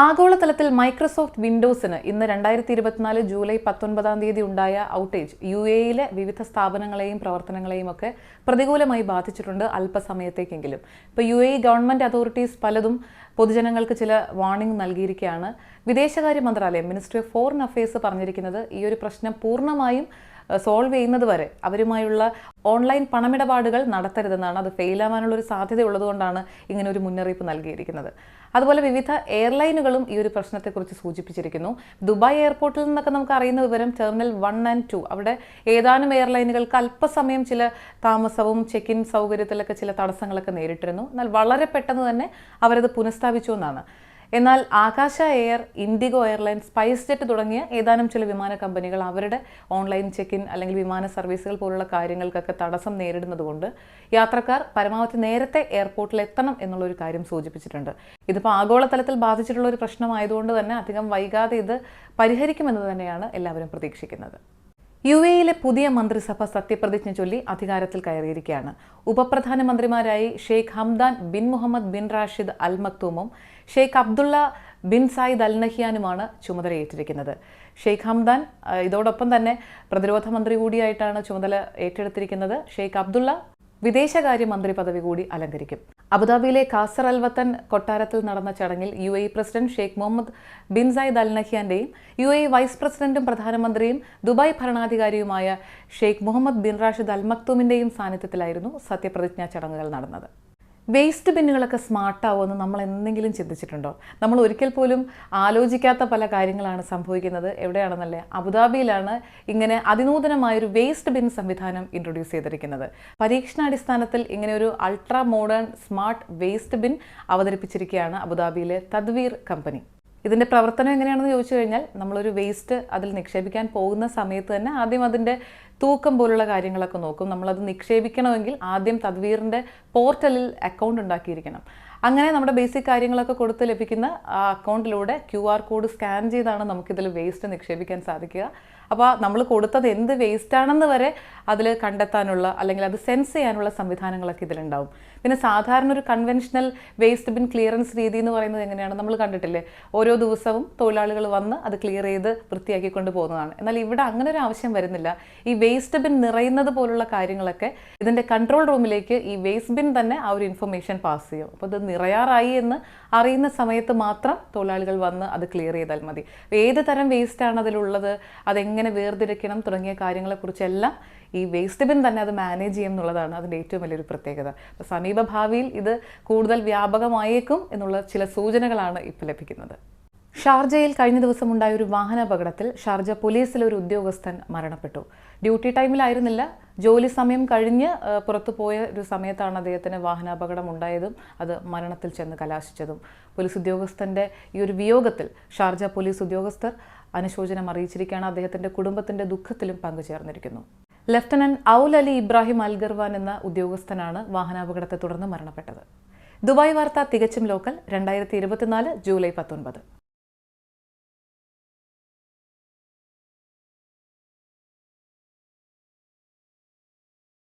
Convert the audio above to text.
ആഗോളതലത്തിൽ മൈക്രോസോഫ്റ്റ് വിൻഡോസിന് ഇന്ന് രണ്ടായിരത്തി ഇരുപത്തിനാല് ജൂലൈ പത്തൊൻപതാം തീയതി ഉണ്ടായ ഔട്ടേജ് യു എയിലെ വിവിധ സ്ഥാപനങ്ങളെയും പ്രവർത്തനങ്ങളെയും ഒക്കെ പ്രതികൂലമായി ബാധിച്ചിട്ടുണ്ട് അല്പസമയത്തേക്കെങ്കിലും. ഇപ്പോൾ യു എ ഗവൺമെന്റ് അതോറിറ്റീസ് പലതും പൊതുജനങ്ങൾക്ക് ചില വാർണിംഗ് നൽകിയിരിക്കുകയാണ്. വിദേശകാര്യ മന്ത്രാലയം മിനിസ്ട്രി ഓഫ് ഫോറിൻ അഫയേഴ്സ് പറഞ്ഞിരിക്കുന്നത് ഈ ഒരു പ്രശ്നം പൂർണമായും സോൾവ് ചെയ്യുന്നത് വരെ അവരുമായുള്ള ഓൺലൈൻ പണമിടപാടുകൾ നടത്തരുതെന്നാണ് അത് ഫെയിലാവാനുള്ള ഒരു സാധ്യത ഉള്ളതുകൊണ്ടാണ് ഇങ്ങനെ ഒരു മുന്നറിയിപ്പ് നൽകിയിരിക്കുന്നത്. അതുപോലെ വിവിധ എയർലൈനുകളും ഈ ഒരു പ്രശ്നത്തെക്കുറിച്ച് സൂചിപ്പിച്ചിരിക്കുന്നു. ദുബായ് എയർപോർട്ടിൽ നിന്നൊക്കെ നമുക്ക് അറിയുന്ന വിവരം ടെർമിനൽ വൺ ആൻഡ് ടു അവിടെ ഏതാനും എയർലൈനുകൾക്ക് അല്പസമയം ചില താമസവും ചെക്ക് ഇൻ സൗകര്യത്തിലൊക്കെ ചില തടസ്സങ്ങളൊക്കെ നേരിട്ടിരുന്നു. എന്നാൽ വളരെ പെട്ടെന്ന് തന്നെ അവരത് പുനഃസ്ഥാപിച്ചു എന്നാണ്. എന്നാൽ Akasa air IndiGo airline SpiceJet തുടങ്ങിയ ഏതാനും ചില വിമാന കമ്പനികൾ അവരുടെ ഓൺലൈൻ ചെക്ക് ഇൻ അല്ലെങ്കിൽ വിമാന സർവീസുകൾ പോലുള്ള കാര്യങ്ങൾക്കൊക്കെ തടസ്സം നേരിടുന്നതുകൊണ്ട് യാത്രക്കാർ പരമാവധി നേരത്തെ എയർപോർട്ടിൽ എത്തണം എന്നുള്ളൊരു കാര്യം സൂചിപ്പിച്ചിട്ടുണ്ട്. ഇതിപ്പോൾ ആഗോളതലത്തിൽ ബാധിച്ചിട്ടുള്ള ഒരു പ്രശ്നമായതുകൊണ്ട് തന്നെ അധികം വൈകാതെ ഇത് പരിഹരിക്കുമെന്ന് തന്നെയാണ് എല്ലാവരും പ്രതീക്ഷിക്കുന്നത്. യു എയിലെ പുതിയ മന്ത്രിസഭ സത്യപ്രതിജ്ഞ ചൊല്ലി അധികാരത്തിൽ കയറിയിരിക്കുകയാണ്. ഉപപ്രധാനമന്ത്രിമാരായി Sheikh Hamdan bin Mohammed bin Rashid Al മക്തൂമും Sheikh Abdullah bin Zayed Al നഹിയാനുമാണ് ചുമതലയേറ്റിരിക്കുന്നത്. ഷെയ്ഖ് ഹംദാൻ ഇതോടൊപ്പം തന്നെ പ്രതിരോധ മന്ത്രി കൂടിയായിട്ടാണ് ചുമതല ഏറ്റെടുത്തിരിക്കുന്നത്. ഷെയ്ഖ് അബ്ദുള്ള വിദേശകാര്യ മന്ത്രി പദവി കൂടി അലങ്കരിക്കും. അബുദാബിയിലെ കാസർ അൽവത്തൻ കൊട്ടാരത്തിൽ നടന്ന ചടങ്ങിൽ U A president Sheikh Mohammed bin Zayed Al നഹ്യാന്റെയും U A vice പ്രസിഡന്റും പ്രധാനമന്ത്രിയും Dubai ഭരണാധികാരിയുമായ Sheikh Mohammed bin Rashid Al മക്തൂമിന്റെയും സാന്നിധ്യത്തിലായിരുന്നു സത്യപ്രതിജ്ഞാ ചടങ്ങുകൾ നടന്നത്. വേസ്റ്റ് ബിന്നുകളൊക്കെ സ്മാർട്ടാവുമെന്ന് നമ്മൾ എന്തെങ്കിലും ചിന്തിച്ചിട്ടുണ്ടോ? നമ്മൾ ഒരിക്കൽ പോലും ആലോചിക്കാത്ത പല കാര്യങ്ങളാണ് സംഭവിക്കുന്നത്. എവിടെയാണെന്നല്ലേ? അബുദാബിയിലാണ് ഇങ്ങനെ അതിനൂതനമായൊരു വേസ്റ്റ് ബിൻ സംവിധാനം ഇൻട്രൊഡ്യൂസ് ചെയ്തിരിക്കുന്നത്. പരീക്ഷണാടിസ്ഥാനത്തിൽ ഇങ്ങനെ ഒരു ultra modern smart waste bin അവതരിപ്പിച്ചിരിക്കുകയാണ് അബുദാബിയിലെ തദ്വീർ കമ്പനി ഇതിന്റെ പ്രവർത്തനം എങ്ങനെയാണെന്ന് ചോദിച്ചു കഴിഞ്ഞാൽ നമ്മളൊരു വേസ്റ്റ് അതിൽ നിക്ഷേപിക്കാൻ പോകുന്ന സമയത്ത് തന്നെ ആദ്യം അതിന്റെ തൂക്കം പോലുള്ള കാര്യങ്ങളൊക്കെ നോക്കും. നമ്മളത് നിക്ഷേപിക്കണമെങ്കിൽ ആദ്യം തദ്വീറിന്റെ പോർട്ടലിൽ അക്കൗണ്ട് ഉണ്ടാക്കിയിരിക്കണം. അങ്ങനെ നമ്മുടെ ബേസിക് കാര്യങ്ങളൊക്കെ കൊടുത്ത് ലഭിക്കുന്ന ആ അക്കൗണ്ടിലൂടെ ക്യു ആർ കോഡ് സ്കാൻ ചെയ്താണ് നമുക്കിതിൽ വേസ്റ്റ് നിക്ഷേപിക്കാൻ സാധിക്കുക. അപ്പോൾ നമ്മൾ കൊടുത്തത് എന്ത് വേസ്റ്റ് ആണെന്ന് വരെ അതിൽ കണ്ടെത്താനുള്ള അല്ലെങ്കിൽ അത് സെൻസ് ചെയ്യാനുള്ള സംവിധാനങ്ങളൊക്കെ ഇതിലുണ്ടാവും. പിന്നെ സാധാരണ ഒരു കൺവെൻഷണൽ വേസ്റ്റ് ബിൻ ക്ലിയറൻസ് രീതി എന്ന് പറയുന്നത് എങ്ങനെയാണ്? നമ്മൾ കണ്ടിട്ടില്ലേ? ഓരോ ദിവസവും തൊഴിലാളികൾ വന്ന് അത് ക്ലിയർ ചെയ്ത് വൃത്തിയാക്കിക്കൊണ്ട് പോകുന്നതാണ്. എന്നാൽ ഇവിടെ അങ്ങനെ ഒരു ആവശ്യം വരുന്നില്ല. ഈ വേസ്റ്റ് ബിൻ നിറയുന്നത് പോലുള്ള കാര്യങ്ങളൊക്കെ ഇതിന്റെ കൺട്രോൾ റൂമിലേക്ക് ഈ വേസ്റ്റ് ബിൻ തന്നെ ആ ഒരു ഇൻഫർമേഷൻ പാസ് ചെയ്യും. അപ്പോൾ ഇത് നിറയാറായി എന്ന് അറിയുന്ന സമയത്ത് മാത്രം തൊഴിലാളികൾ വന്ന് അത് ക്ലിയർ ചെയ്താൽ മതി. ഏത് തരം വേസ്റ്റാണ് അതിലുള്ളത്? അതെങ്ങനെ വേർതിരിക്കണം തുടങ്ങിയ കാര്യങ്ങളെക്കുറിച്ചെല്ലാം ഈ വേസ്റ്റ് ബിൻ തന്നെ അത് മാനേജ് ചെയ്യും എന്നുള്ളതാണ് അതിന്റെ ഏറ്റവും വലിയൊരു പ്രത്യേകത. അപ്പോൾ സമീപഭാവിയിൽ ഇത് കൂടുതൽ വ്യാപകമായേക്കും എന്നുള്ള ചില സൂചനകളാണ് ഇപ്പോൾ ലഭിക്കുന്നത്. ഷാർജയിൽ കഴിഞ്ഞ ദിവസമുണ്ടായ ഒരു വാഹനാപകടത്തിൽ ഷാർജ പോലീസിലെ ഒരു ഉദ്യോഗസ്ഥൻ മരണപ്പെട്ടു. ഡ്യൂട്ടി ടൈമിലായിരുന്നില്ല. ജോലി സമയം കഴിഞ്ഞ് പുറത്തു പോയ ഒരു സമയത്താണ് അദ്ദേഹത്തിന് വാഹനാപകടം ഉണ്ടായതും അത് മരണത്തിൽ ചെന്ന് കലാശിച്ചതും. പോലീസ് ഉദ്യോഗസ്ഥന്റെ ഈ ഒരു വിയോഗത്തിൽ ഷാർജ പോലീസ് ഉദ്യോഗസ്ഥർ അനുശോചനം അറിയിച്ചിരിക്കുകയാണ്. അദ്ദേഹത്തിന്റെ കുടുംബത്തിന്റെ ദുഃഖത്തിലും പങ്കുചേർന്നിരിക്കുന്നു. Lieutenant Awal Ali Ibrahim Algharwan എന്ന ഉദ്യോഗസ്ഥനാണ് വാഹനാപകടത്തെ തുടർന്ന് മരണപ്പെട്ടത്. ദുബായ് വാർത്ത തികച്ചും ലോക്കൽ. രണ്ടായിരത്തി ഇരുപത്തിനാല് ജൂലൈ പത്തൊൻപത്.